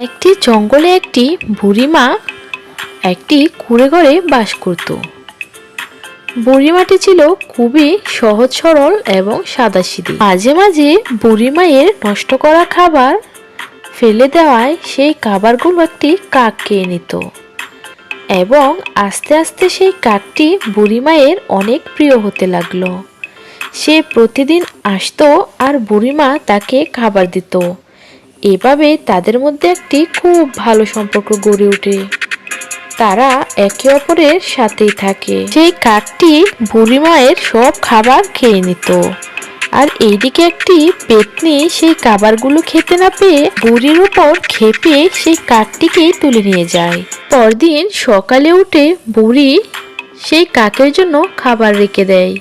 একটি জঙ্গলে একটি বুড়িমা একটি কুড়ে ঘরে বাস করত। বুড়িমাটি ছিল খুবই সহজ, সরল এবং সাদাসিধে। মাঝে মাঝে বুড়িমায়ের নষ্ট করা খাবার ফেলে দেওয়ায় সেই খাবারগুলো একটি কাক খেয়ে নিত এবং আস্তে আস্তে সেই কাকটি বুড়িমায়ের অনেক প্রিয় হতে লাগল। সে প্রতিদিন আসতো আর বুড়িমা তাকে খাবার দিত। এভাবে তাদের মধ্যে একটি খুব ভালো সম্পর্ক গড়ে ওঠে। তারা একে অপরের সাথেই থাকে। সেই কাকটি বুড়ি মায়ের সব খাবার খেয়ে নিত। আর এইদিকে একটি পেতনি সেই খাবারগুলো খেতে না পেয়ে বুড়ির উপর খেপে সেই কাকটিকে তুলে নিয়ে যায়। পরদিন সকালে উঠে বুড়ি সেই কাকের জন্য খাবার রেখে দেয়।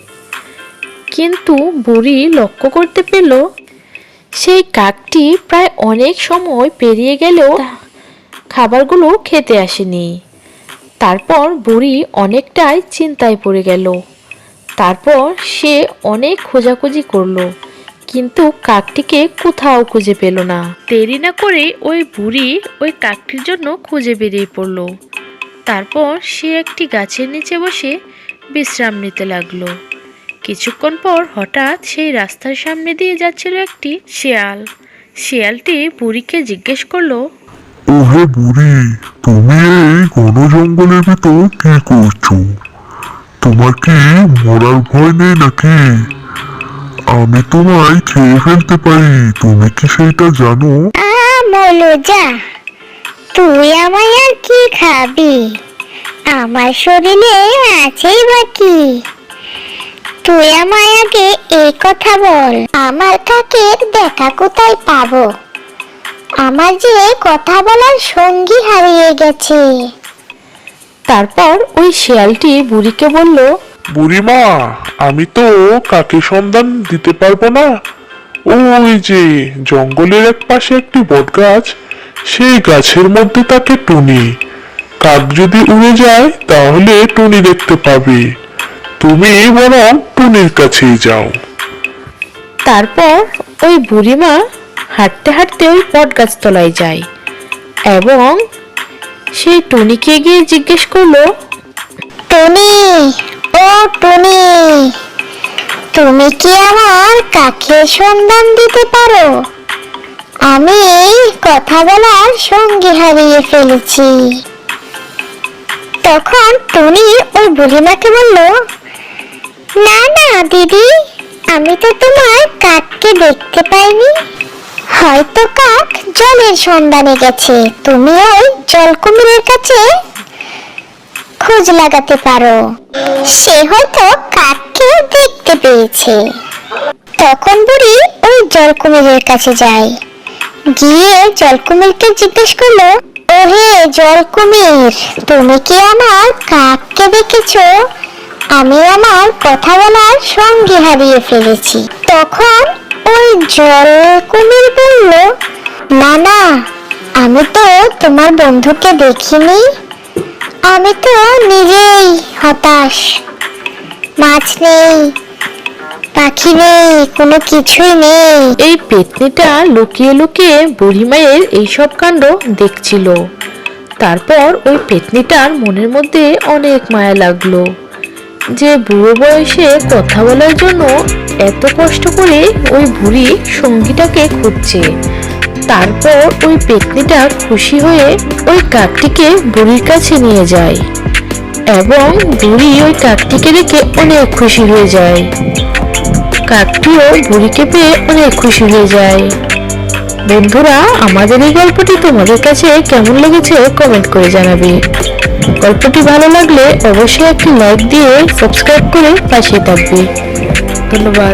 কিন্তু বুড়ি লক্ষ্য করতে পেল সেই কাকটি প্রায় অনেক সময় পেরিয়ে গেলেও খাবারগুলো খেতে আসেনি। তারপর বুড়ি অনেকটাই চিন্তায় পড়ে গেল। তারপর সে অনেক খোঁজাখুঁজি করল কিন্তু কাকটিকে কোথাও খুঁজে পেল না। দেরি না করে ওই বুড়ি ওই কাকটির জন্য খুঁজে বেরিয়ে পড়ল। তারপর সে একটি গাছের নিচে বসে বিশ্রাম নিতে লাগল। কিছুক্ষণ পর হঠাৎ সেই রাস্তার সামনে দিয়ে যাচ্ছিল একটি শেয়াল। শিয়ালটি বুড়িকে জিজ্ঞেস করল ওহে বুড়ি তুমি এই ঘন জঙ্গলের ভিতর কি করছ? তোমার কি মরার ভয় নেই নাকি? আমি তোমায় খেয়ে ফেলতে পারি তুমি কি সেটা জানো? বলো যা। তুই আমায় আর কি খাবি? আমার শরীরে আছেই বাকি তুই আমায় আগে এই কথা বল। আমার কাকের দেখা কোথায় পাবো? আমার যে কথা বলার সঙ্গী হারিয়ে গেছে। তারপর ওই শেয়ালটি বুড়িকে বলল বুড়িমা আমি তো কাকে সন্ধান দিতে পারব না? ওই যে জঙ্গলের এক পাশে একটি বট গাছ সেই গাছের মধ্যে তাকে টুনি। কাক যদি উড়ে যায় তাহলে টুনি দেখতে পাবে। তুমি বরং টুনির কাছেই যাও। তারপর ওই বুড়িমা হাঁটতে হাঁটতে ওই বট গাছতলায় যায় এবং সেই টুনিকে গিয়ে জিজ্ঞেস করল টুনি ও টুনি তুমি কি আমার কাকে সন্ধান দিতে পারো? আমি কথা বলার সঙ্গী হারিয়ে ফেলেছি। তখন টুনি ওই বুড়িমাকে বলল না না, দিদি। আমি তো তোমার কাককে দেখতে পাইনি। হয়তো কাক জলের সন্ধানে গেছে। তুমি ওই জলকুমিরের কাছে খোঁজ লাগাতে পারো। সে হয়তো কাককে দেখতে পেয়েছে। তখন বুড়ি ওই জলকুমিরের কাছে যায়। গিয়ে জলকুমিরকে জিজ্ঞেস করল, ওহে জলকুমির, তুমি কি আমার কাককে দেখেছ? আমি আমার কথা বলার সঙ্গে হারিয়ে ফেলেছি। তখন ওই জল কুমির বলল, না না, আমি তো তোমার বন্ধুকে দেখিনি। আমি তো নিজেই হতাশ। মাছ নেই, পাখি নেই, কোনো কিছুই নেই। এই পেতনিটা লুকিয়ে লুকিয়ে বুড়িমায়ের এইসব কাণ্ড দেখছিল। তারপর ওই পেতনিটার মনের মধ্যে অনেক মায়া লাগল। যে বুড়ো বয়সে কথা বলার জন্য এত কষ্ট করে ওই বুড়ি সঙ্গীটাকে খুঁজছে। তারপর ওই পেতনিটা খুশি হয়ে ওই কাকটিকে বুড়ির কাছে নিয়ে যায় এবং বুড়ি ওই কাকটিকে দেখে অনেক খুশি হয়ে যায়। কাকটিও বুড়িকে পেয়ে অনেক খুশি হয়ে যায়। বন্ধুরা, আমাদের এই গল্পটি তোমাদের কাছে কেমন লেগেছে কমেন্ট করে জানাবে। গল্পটি ভালো লাগলে অবশ্যই একটি লাইক দিয়ে সাবস্ক্রাইব করে পাশে থাকবে। ধন্যবাদ।